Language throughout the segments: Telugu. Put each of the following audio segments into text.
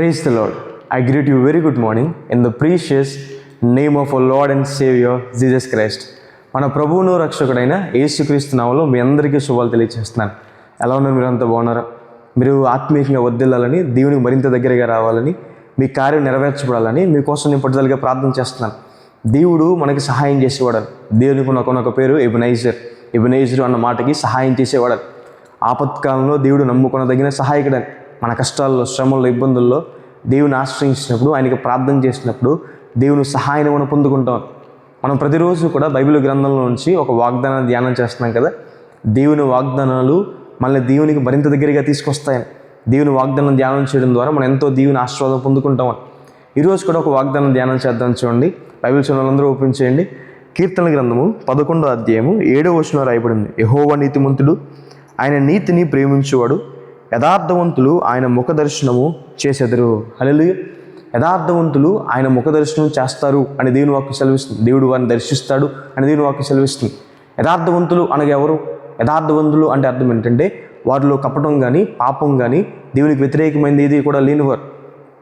Praise the Lord. I greet you very good morning in the precious name of our lord and saviour Jesus Christ మన ప్రభువును రక్షకుడైన యేసుక్రీస్తు నామలో మీ అందరికీ శుభాలు తెలియజేస్తున్నాను ఎలా ఉన్నారు మీరు అంత బాగున్నారా? మీరు ఆత్మీయంగా వద్దిల్లాలని దేవునికి మరింత దగ్గరగా రావాలని మీ కార్యం నెరవేర్చబడాలని మీకోసం నేను పట్టుదలగా ప్రార్థన చేస్తున్నాను. దేవుడు మనకి సహాయం చేసేవాడు దేవునికి ఒకనొక పేరు ఎబినైజర్. ఎబినైజర్ అన్న మాటకి సహాయం చేసేవాడు ఆపత్కాలంలో దేవుడు నమ్ముకొనదగిన సహాయకుడని. మన కష్టాల్లో శ్రమల్లో ఇబ్బందుల్లో దేవుని ఆశ్రయించినప్పుడు ఆయనకి ప్రార్థన చేసినప్పుడు దేవుని సహాయం మనం పొందుకుంటాం. మనం ప్రతిరోజు కూడా బైబిల్ గ్రంథంలో నుంచి ఒక వాగ్దానాన్ని ధ్యానం చేస్తున్నాం కదా. దేవుని వాగ్దానాలు మనల్ని దేవునికి మరింత దగ్గరగా తీసుకొస్తాయని. దేవుని వాగ్దానం ధ్యానం చేయడం ద్వారా మనం ఎంతో దేవుని ఆశీర్వాదం పొందుకుంటామని ఈరోజు కూడా ఒక వాగ్దానం ధ్యానం చేద్దాం చూడండి. బైబిల్ ఛానల్ ఓపెన్ చేయండి. కీర్తన గ్రంథము పదకొండో అధ్యాయము ఏడో వచనం రాయబడింది. యహోవ నీతిమంతుడు ఆయన నీతిని ప్రేమించువాడు యథార్థవంతులు ఆయన ముఖ దర్శనము చేసెదరు. హల్లెలూయా. యథార్థవంతులు ఆయన ముఖ దర్శనం చేస్తారు అని దేవుని వాక్యం సెలవిస్తుంది. దేవుడు వారిని దర్శిస్తాడు అని దేవుని వాక్యం సెలవిస్తుంది. యథార్థవంతులు అనగా ఎవరు? యథార్థవంతులు అంటే అర్థం ఏంటంటే వారిలో కపటం కానీ పాపం కానీ దేవునికి వ్యతిరేకమైనది ఏది కూడా లేనివారు.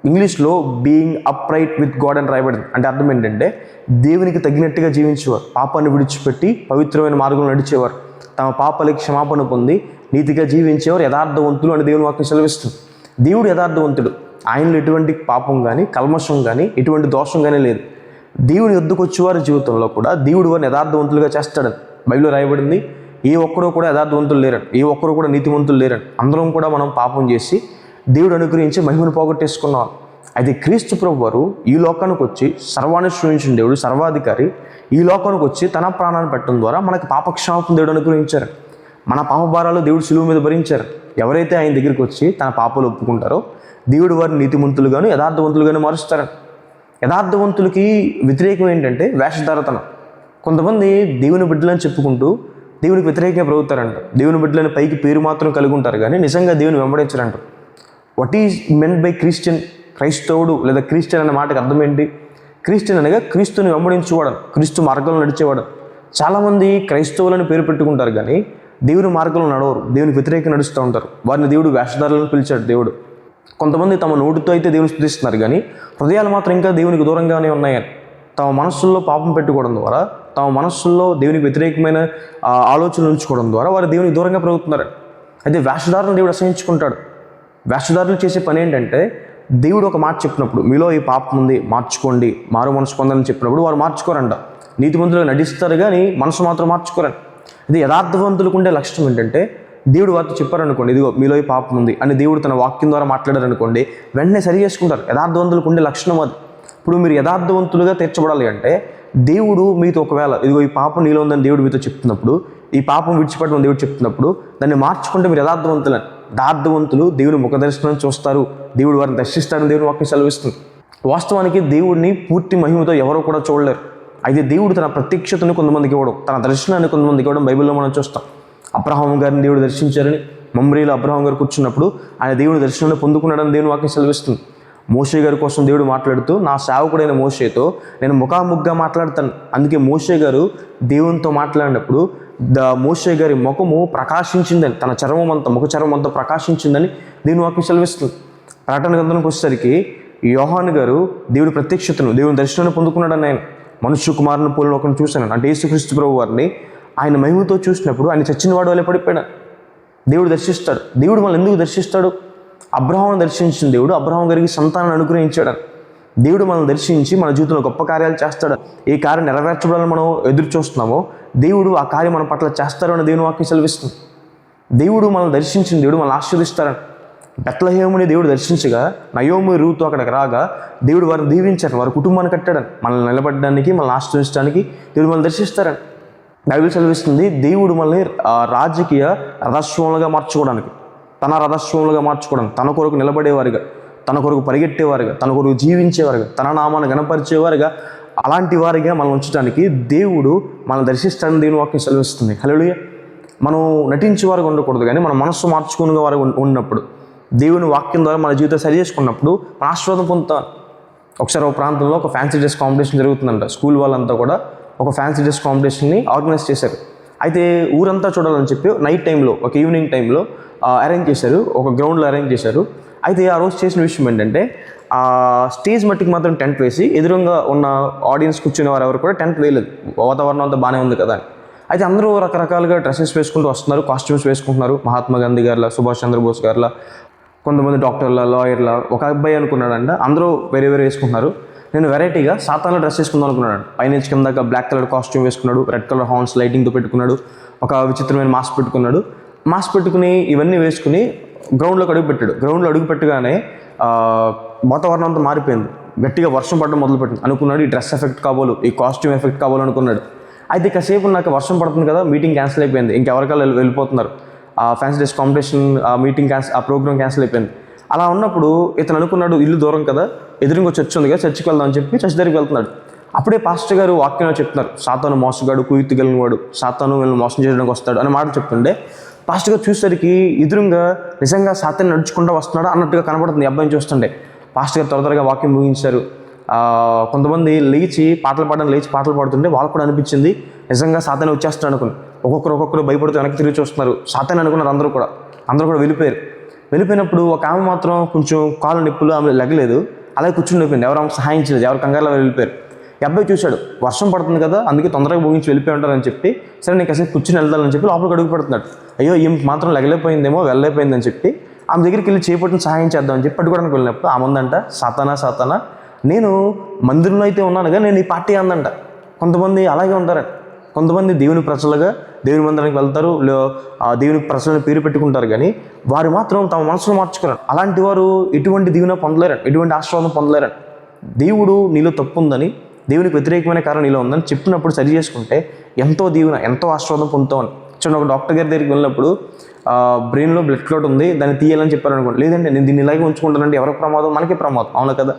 ఇంగ్లీష్లో బీయింగ్ అప్రైట్ విత్ గాడ్ అని రాయబడింది. అంటే అర్థం ఏంటంటే దేవునికి తగినట్టుగా జీవించేవారు. పాపాన్ని విడిచిపెట్టి పవిత్రమైన మార్గంలో నడిచేవారు. తమ పాపలకి క్షమాపణ పొంది నీతిగా జీవించేవారు యథార్థవంతులు అని దేవుని వాక్యం సెలవిస్తుంది. దేవుడు యథార్థవంతుడు. ఆయనలో ఎటువంటి పాపం కానీ కల్మషం కానీ ఎటువంటి దోషం కానీ లేదు. దేవుని ఎద్దుకు వచ్చేవారి జీవితంలో కూడా దేవుడు వారిని యథార్థవంతులుగా చేస్తాడని బైబిల్లో రాయబడింది ఏ ఒక్కరూ కూడా యథార్థవంతులు లేరని ఏ ఒక్కరూ కూడా నీతివంతులు లేరని అందరం కూడా మనం పాపం చేసి దేవుడు అనుగ్రహించి మహిమను పోగొట్టేసుకున్నాం అయితే క్రీస్తు ప్రభు వారు ఈ లోకానికి వచ్చి సర్వాన్ని సృష్టించిన దేవుడు సర్వాధికారి. ఈ లోకానికి వచ్చి తన ప్రాణాన్ని పెట్టడం ద్వారా మనకు పాపక్షమాపణ దేవుడు అనుగ్రహించారు. మన పాపభారాలు దేవుడు సులువు మీద భరించారు. ఎవరైతే ఆయన దగ్గరికి వచ్చి తన పాపలు ఒప్పుకుంటారో దేవుడు వారిని నీతిమంతులుగాను యథార్థవంతులుగాను మారుస్తారు. యథార్థవంతులకి వ్యతిరేకం ఏంటంటే వేషధారతనం. కొంతమంది దేవుని బిడ్డలని చెప్పుకుంటూ దేవునికి వ్యతిరేకంగా ప్రభుత్తారంట దేవుని బిడ్డలని పైకి పేరు మాత్రం కలిగి ఉంటారు కానీ నిజంగా దేవుని వెంబడించరంట. What is meant by christian క్రైస్తవుడు లేదా క్రిస్టియన్ అనే మాటకు అర్థం ఏంటి? క్రిస్టియన్ అనగా క్రీస్తుని వెంబడించేవాడు క్రీస్తు మార్గంలో నడిచేవాడు. చాలామంది క్రైస్తవులను పేరు పెట్టుకుంటారు కానీ దేవుని మార్గంలో నడవరు దేవుని వ్యతిరేకంగా నడుస్తూ ఉంటారు. వారిని దేవుడు వేషధారులను పిలిచాడు దేవుడు. కొంతమంది తమ నోటితో అయితే దేవుని స్థుతిస్తున్నారు కానీ హృదయాలు మాత్రం ఇంకా దేవునికి దూరంగానే ఉన్నాయని తమ మనస్సుల్లో పాపం పెట్టుకోవడం ద్వారా తమ మనస్సుల్లో దేవునికి వ్యతిరేకమైన ఆలోచనలు ఉంచుకోవడం ద్వారా వారు దేవునికి దూరంగా పెరుగుతున్నారు అయితే వేషధారులను దేవుడు అసహించుకుంటాడు. వేషధారులు చేసే పని ఏంటంటే దేవుడు ఒక మాట చెప్పినప్పుడు మీలో ఈ పాపం ఉంది మార్చుకోండి మారు మనసు పొందని చెప్పినప్పుడు వారు మార్చుకోరంట. నీతిమంతులు నటిస్తారు కానీ మనసు మాత్రం మార్చుకోరండి ఇది యథార్థవంతులకు ఉండే లక్ష్యం ఏంటంటే దేవుడు వారితో చెప్పారనుకోండి ఇదిగో మీలో ఈ పాపం ఉంది అని దేవుడు తన వాక్యం ద్వారా మాట్లాడారనుకోండి వెంటనే సరి చేసుకుంటారు. యథార్థవంతులకు ఉండే లక్షణం అది. ఇప్పుడు మీరు యథార్థవంతులుగా తీర్చబడాలి అంటే దేవుడు మీతో ఒకవేళ ఇదిగో ఈ పాపం నీలో ఉందని దేవుడు మీతో చెప్తున్నప్పుడు ఈ పాపం విడిచిపెట్టడం దేవుడు చెప్తున్నప్పుడు దాన్ని మార్చుకుంటే మీరు యథార్థవంతులని. దార్థవంతులు దేవుని ముఖదర్శనం చూస్తారు. దేవుడు వారిని దర్శిస్తారని దేవుని వాక్యం సెలవిస్తుంది. వాస్తవానికి దేవుడిని పూర్తి మహిమతో ఎవరో కూడా చూడలేరు. అయితే దేవుడు తన ప్రత్యక్షతను కొంతమందికి ఇవ్వడం తన దర్శనాన్ని కొంతమందికి ఇవ్వడం బైబిల్లో మనం చూస్తాం. అబ్రహాం గారిని దేవుడు దర్శించారని మమ్రీలో అబ్రహాం గారు కూర్చున్నప్పుడు ఆయన దేవుని దర్శనాన్ని పొందుకున్నాడని దేవుని వాక్యం సెలవిస్తుంది. మోషే గారి కోసం దేవుడు మాట్లాడుతూ నా సేవకుడైన మోషేతో నేను ముఖాముగ్గా మాట్లాడతాను. అందుకే మోషే గారు దేవునితో మాట్లాడినప్పుడు ద మోషే గారి ముఖము ప్రకాశించిందని తన చర్మం అంతా ముఖ చర్మం అంతా ప్రకాశించిందని దేవుని వాక్యం సెలవిస్తుంది. ప్రకటన గ్రంథంకి వచ్చేసరికి యోహాన్ గారు దేవుడి ప్రత్యక్షతను దేవుని దర్శనాన్ని పొందుకున్నాడని ఆయన మనుష్య కుమారుని పోలిన ఒకరిని చూశాను. అంటే యేసుక్రీస్తు ప్రభు వారిని ఆయన మహిమతో చూసినప్పుడు ఆయన చచ్చిన వాడు వల్ల పడిపోయాడు దేవుడు దర్శిస్తాడు. దేవుడు మనల్ని ఎందుకు దర్శిస్తాడు? అబ్రహాం దర్శించిన దేవుడు అబ్రహాం గారికి సంతానాన్ని అనుగ్రహించాడు దేవుడు మనల్ని దర్శించి మన జీవితంలో గొప్ప కార్యాలు చేస్తాడు. ఏ కార్యం నెరవేర్చబడాలని మనం ఎదురు చూస్తున్నామో దేవుడు ఆ కార్యం మన పట్ల చేస్తారు అని దేవుని వాక్యం సెలవిస్తుంది. దేవుడు మనల్ని దర్శించిన దేవుడు మనల్ని ఆశీర్దిస్తారని బెత్లహేముని దేవుడు దర్శించగా నయోమి రూతు అక్కడికి రాగా దేవుడు వారిని దీవించారు వారి కుటుంబాన్ని కట్టాడని మనల్ని నిలబడడానికి మనల్ని ఆశ్రయించడానికి దేవుడు మనల్ని దర్శిస్తారని. బైబిల్ చదివిస్తుంది దేవుడు మనల్ని రాజకీయ రథస్వములుగా మార్చుకోవడానికి తన రథస్వములుగా మార్చుకోవడానికి తన కొరకు నిలబడేవారుగా. తన కొరకు పరిగెట్టేవారుగా తన కొరకు జీవించేవారుగా తన నామాన్ని గణపరిచేవారుగా అలాంటి వారిగా మనం ఉంచడానికి దేవుడు మనం దర్శిస్తాడని దేవుని వాక్యం సెలవిస్తుంది. హలోయ మనం నటించే వారికి ఉండకూడదు కానీ మన మనస్సు మార్చుకునే వారు ఉన్నప్పుడు దేవుని వాక్యం ద్వారా మన జీవితం సరి చేసుకున్నప్పుడు మన ఆశీర్వాదం పొందుతాం. ఒకసారి ఒక ప్రాంతంలో ఒక ఫ్యాన్సీ డ్రెస్ కాంపిటీషన్ జరుగుతుందంట. స్కూల్ వాళ్ళంతా కూడా ఒక ఫ్యాన్సీ డ్రెస్ కాంపిటీషన్ని ఆర్గనైజ్ చేశారు. అయితే ఊరంతా చూడాలని చెప్పి నైట్ టైంలో ఒక ఈవినింగ్ టైంలో అరేంజ్ చేశారు. ఒక గ్రౌండ్లో అరేంజ్ చేశారు. అయితే ఆ రోజు చేసిన విషయం ఏంటంటే ఆ స్టేజ్ మట్టికి మాత్రం టెంట్ వేసి ఎదురుగా ఉన్న ఆడియన్స్ కూర్చునే వారు ఎవరు కూడా టెంట్ వేయలేదు. వాతావరణం అంతా బాగానే ఉంది కదా అని. అయితే అందరూ రకరకాలుగా డ్రెస్సెస్ వేసుకుంటూ వస్తున్నారు కాస్ట్యూమ్స్ వేసుకుంటున్నారు. మహాత్మా గాంధీ గారిలా సుభాష్ చంద్రబోస్ గారిలా కొంతమంది డాక్టర్ల లాయర్ల ఒక అబ్బాయి అనుకున్నాడంట. అందరూ వేరే వేరే వేసుకుంటున్నారు. నేను వెరైటీగా సాతాన్లో డ్రెస్ వేసుకుందాం అనుకున్నాడు పైనుంచి కిందాక బ్లాక్ కలర్ కాస్ట్యూమ్ వేసుకున్నాడు రెడ్ కలర్ హార్న్స్ లైటింగ్తో పెట్టుకున్నాడు ఒక విచిత్రమైన మాస్క్ పెట్టుకున్నాడు. మాస్క్ పెట్టుకుని ఇవన్నీ వేసుకుని గ్రౌండ్లోకి అడుగు పెట్టాడు. గ్రౌండ్లో అడుగు పెట్టగానే వాతావరణం అంతా మారిపోయింది. గట్టిగా వర్షం పడడం మొదలుపెట్టింది అనుకున్నాడు ఈ డ్రెస్ ఎఫెక్ట్ కాబోలు ఈ కాస్ట్యూమ్ ఎఫెక్ట్ కావాలి అనుకున్నాడు. అయితే కాసేపు నాకు వర్షం పడుతుంది కదా మీటింగ్ క్యాన్సిల్ అయిపోయింది. ఇంకెవరికాలు వెళ్ళి- వెళ్ళిపోతున్నారు. ఆ ఫ్యాన్సీ డేస్ కాంపిటీషన్ ఆ మీటింగ్ క్యాన్సిల్ ఆ ప్రోగ్రామ్ క్యాన్సిల్ అయిపోయింది. అలా ఉన్నప్పుడు ఇతను అనుకున్నాడు ఇల్లు దూరం కదా ఎదురుగా చర్చ్ ఉంది కదా చర్చికి వెళ్దాం అని చెప్పి చర్చ్ దగ్గరికి వెళ్తున్నాడు. అప్పుడే పాస్టర్ గారు వాక్యంలో చెప్తున్నారు. సాతాను మోసగాడు కుయుక్తి సాతాను వీళ్ళని మోసం చేయడానికి వస్తాడు అనే మాట చెప్తుండే పాస్టర్ గారు చూసేసరికి ఎదురుగా నిజంగా సాత్యం నడుచుకుంటూ వస్తున్నాడు అన్నట్టుగా కనబడుతుంది ఈ అబ్బాయిని చూస్తుండే పాస్టర్ గారు త్వర త్వరగా వాక్యం ముగించారు. కొంతమంది లేచి పాటలు పాడడం లేచి పాటలు పాడుతుంటే వాళ్ళకు కూడా అనిపించింది నిజంగా సాతాన్ని వచ్చేస్తాడు అనుకుని. ఒక్కొక్కరు ఒక్కొక్కరు భయపడుతూ వెనక్కి తిరిగి చూస్తున్నారు. సాతాన్ని అనుకున్నారు అందరూ కూడా. అందరూ కూడా వెళ్ళిపోయారు. వెళ్ళిపోయినప్పుడు ఒక ఆమె మాత్రం కొంచెం కాలు నొప్పులు ఆమె లెగలేదు. అలాగే కూర్చుని వెళ్ళిపోయింది ఎవరు ఆమెకు సహాయం చేయలేదు. ఎవరు కంగారులో వెళ్ళిపోయారు. ఈ అబ్బాయి చూశాడు వర్షం పడుతుంది కదా అందుకే తొందరగా భోగించి వెళ్ళిపోయి ఉంటారని చెప్పి సరే నీకు అసలు కూర్చుని వెళ్దానని చెప్పి లోపలికి అడుగు పెడుతున్నాడు. అయ్యో ఏం మాత్రం లెగలేకపోయిందేమో వెళ్ళలేకపోయిందని చెప్పి ఆమె దగ్గరికి వెళ్ళి చేపట్టిన సహాయం చేద్దామని చెప్పి పట్టుకోవడానికి వెళ్ళినప్పుడు ఆమె ఉందంట సాతానా సాతానా నేను మందిరంలో అయితే ఉన్నాను కానీ నేను ఈ పార్టీ అందంట. కొంతమంది అలాగే ఉంటారంట. కొంతమంది దేవుని ప్రజలుగా దేవుని మందిరానికి వెళ్తారు లే- ఆ దేవుని ప్రజలను పేరు పెట్టుకుంటారు కానీ వారు మాత్రం తమ మనసును మార్చుకున్నారు అలాంటి వారు ఎటువంటి దీవెన పొందలేరని ఎటువంటి ఆశీర్వాదం పొందలేరని దేవుడు నీలో తప్పు ఉందని దేవునికి వ్యతిరేకమైన కారణం ఇలా ఉందని చెప్పినప్పుడు సరి చేసుకుంటే ఎంతో దీవెన ఎంతో ఆశీర్వాదం పొందుతామని చూడండి ఒక డాక్టర్ గారి దగ్గరికి వెళ్ళినప్పుడు బ్రెయిన్లో బ్లడ్ క్లాట్ ఉంది దాన్ని తీయాలని చెప్పారు అనుకోండి లేదంటే నేను దీన్ని ఇలాగే ఉంచుకుంటానంటే ఎవరికి ప్రమాదం? మనకే ప్రమాదం. అవును కదా?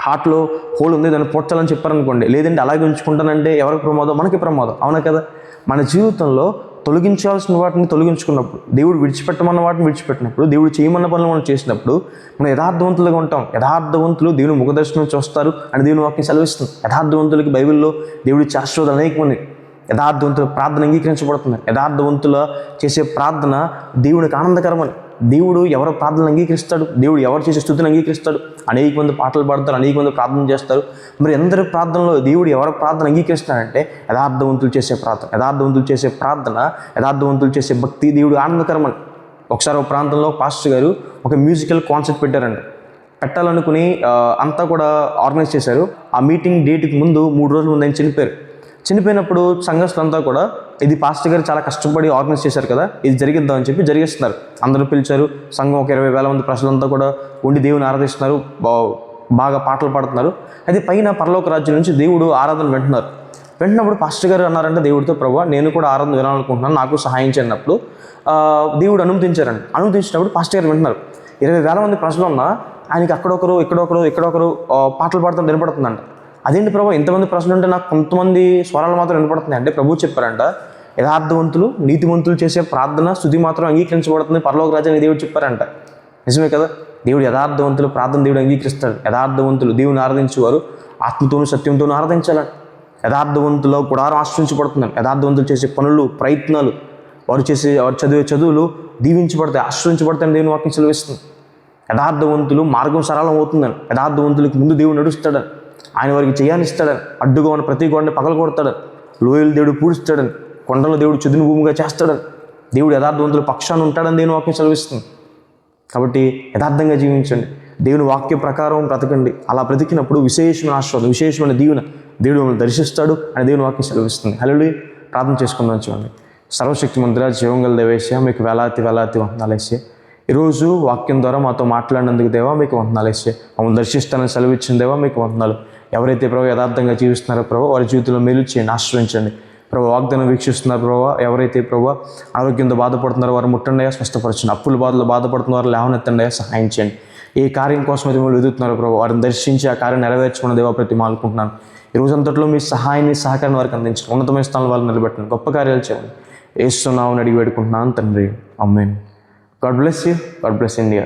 హార్ట్లో హోల్ ఉంది దాన్ని పొట్టాలని చెప్పారనుకోండి. లేదంటే అలాగే ఉంచుకుంటానంటే ఎవరికి ప్రమాదం? మనకి ప్రమాదం. అవునా కదా? మన జీవితంలో తొలగించాల్సిన వాటిని తొలగించుకున్నప్పుడు దేవుడు విడిచిపెట్టమన్న వాటిని విడిచిపెట్టినప్పుడు దేవుడు చేయమన్న పనులు మనం చేసినప్పుడు మనం యథార్థవంతులుగా ఉంటాం. యథార్థవంతులు దేవుని ముఖదర్శనం చూస్తారు అని దేవుని వాక్యం సెలవిస్తుంది. యథార్థవంతులకి బైబిల్లో దేవుడి శాశ్వత అనేకమంది యథార్థవంతుల ప్రార్థన అంగీకరించబడుతుంది. యథార్థవంతుల చేసే ప్రార్థన దేవునికి ఆనందకరమని. దేవుడు ఎవరి ప్రార్థనలు అంగీకరిస్తాడు? దేవుడు ఎవరు చేసే స్థుతిని అంగీకరిస్తాడు? అనేక మంది పాటలు పాడతారు అనేక మంది ప్రార్థన చేస్తారు. మరి అందరి ప్రార్థనలో దేవుడు ఎవరి ప్రార్థన అంగీకరిస్తాడంటే యథార్థవంతులు చేసే ప్రార్థన. యథార్థవంతులు చేసే ప్రార్థన యథార్థవంతులు చేసే భక్తి దేవుడు ఆనందకరమని. ఒకసారి ఒక ప్రాంతంలో పాస్టర్ గారు ఒక మ్యూజికల్ కాన్సెప్ట్ పెట్టారండి పెట్టాలనుకుని అంతా కూడా ఆర్గనైజ్ చేశారు. ఆ మీటింగ్ డేట్కి ముందు మూడు రోజుల ముందు ఆయన చనిపోయారు. చనిపోయినప్పుడు సంఘస్థులంతా కూడా ఇది పాస్టర్ గారు చాలా కష్టపడి ఆర్గనైజ్ చేశారు కదా ఇది జరిగిద్దాం అని చెప్పి జరిగిస్తున్నారు. అందరూ పిలిచారు సంఘం ఒక ఇరవై వేల మంది ప్రజలంతా కూడా ఉండి దేవుని ఆరాధిస్తున్నారు బా- బాగా పాటలు పాడుతున్నారు. అయితే పైన పరలోక రాజ్యం నుంచి దేవుడు ఆరాధన వింటున్నారు. వింటున్నప్పుడు పాస్టర్ గారు అన్నారంటే దేవుడితో ప్రభు నేను కూడా ఆరాధన వినాలనుకుంటున్నాను నాకు సహాయం చేయనప్పుడు దేవుడు అనుమతించారండి. అనుమతించినప్పుడు పాస్టర్ గారు వింటున్నారు. ఇరవై వేల మంది ప్రజలు ఉన్నా ఆయనకి అక్కడొకరు ఇక్కడొకరు ఇక్కడొకరు పాటలు పాడుతూ వినపడుతుందంట. అదేంటి ప్రభావ ఇంతమంది ప్రశ్నలు ఉంటే నాకు కొంతమంది స్వరాలు మాత్రం వినపడుతున్నాయి అంటే ప్రభు చెప్పారంట యథార్థవంతులు నీతివంతులు చేసే ప్రార్థన స్థుతి మాత్రం అంగీకరించబడుతుంది. పరలోక రాజాని దేవుడు చెప్పారంట. నిజమే కదా? దేవుడు యథార్థవంతులు ప్రార్థన దేవుడు అంగీకరిస్తాడు. యథార్థవంతులు దేవుని ఆరాధించేవారు ఆత్మతోనూ సత్యంతోనూ ఆరాధించాలంట. యథార్థవంతులో కూడా ఆశ్రయించబడుతున్నాం యథార్థవంతులు చేసే పనులు ప్రయత్నాలు వారు చేసే వారు చదివే చదువులు దీవించబడతాయి ఆశ్రయించబడతాయని దేవుని వాక్యం సెలవిస్తుంది. యథార్థవంతులు మార్గం సరళం అవుతుందని యథార్థవంతులకు ముందు దేవుడు నడుస్తాడని ఆయన వారికి చేయాలిస్తాడని అడ్డుగా ఉన్న ప్రతి గోడని పగల కొడతాడని లోయలు దేవుడు పూడుస్తాడని కొండలో దేవుడు చదును భూమిగా చేస్తాడని దేవుడు యథార్థవంతుల పక్షాన్ని ఉంటాడని దేవుని వాక్యం సెలవిస్తుంది. కాబట్టి యథార్థంగా జీవించండి. దేవుని వాక్య ప్రకారం బ్రతకండి. అలా బ్రతికినప్పుడు విశేషమైన ఆశీర్వాదం విశేషమైన దీవెన దేవుడు మిమ్మల్ని దర్శిస్తాడు అని దేవుని వాక్యం సెలవిస్తుంది. హలో ప్రార్థన చేసుకుందాం చూడండి. సర్వశక్తి మందిర జీవంగల దేవేశ మీకు వేలాతి వేలాతి వందనాలేసే ఈరోజు వాక్యం ద్వారా మాతో మాట్లాడినందుకు దేవా మీకు వందనాలేసే మమ్మల్ని దర్శిస్తానని సెలవిచ్చిన దేవా మీకు వందనాలు. ఎవరైతే ప్రభు యథార్థంగా జీవిస్తున్నారో ప్రభు వారి జీవితంలో మేలు చేయండి ఆశ్రయించండి ప్రభు వాగ్దానం వీక్షిస్తున్నారు ప్రభావ ఎవరైతే ప్రభా ఆరోగ్యంతో బాధపడుతున్నారో వారు ముట్టండియా స్వస్థపరచండి. అప్పుల బాధలు బాధపడుతున్నారో లేవనెత్తండియా సహాయం చేయండి. ఏ కార్యం కోసం అయితే మిమ్మల్ని ఎదుగుతున్నారు ప్రభు వారిని దర్శించి ఆ కార్యం నెరవేర్చుకున్న దేవా ప్రతి మాలుకుంటున్నాను ఈ రోజంతట్లో మీ సహాయాన్ని సహకారం వారికి అందించండి. ఉన్నతమైన స్థానంలో వాళ్ళు నిలబెట్టండి. గొప్ప కార్యాలు చేయండి. ఏస్తున్నామని అడిగి పెట్టుకుంటున్నాను తండ్రి. Amen God bless you. God bless India.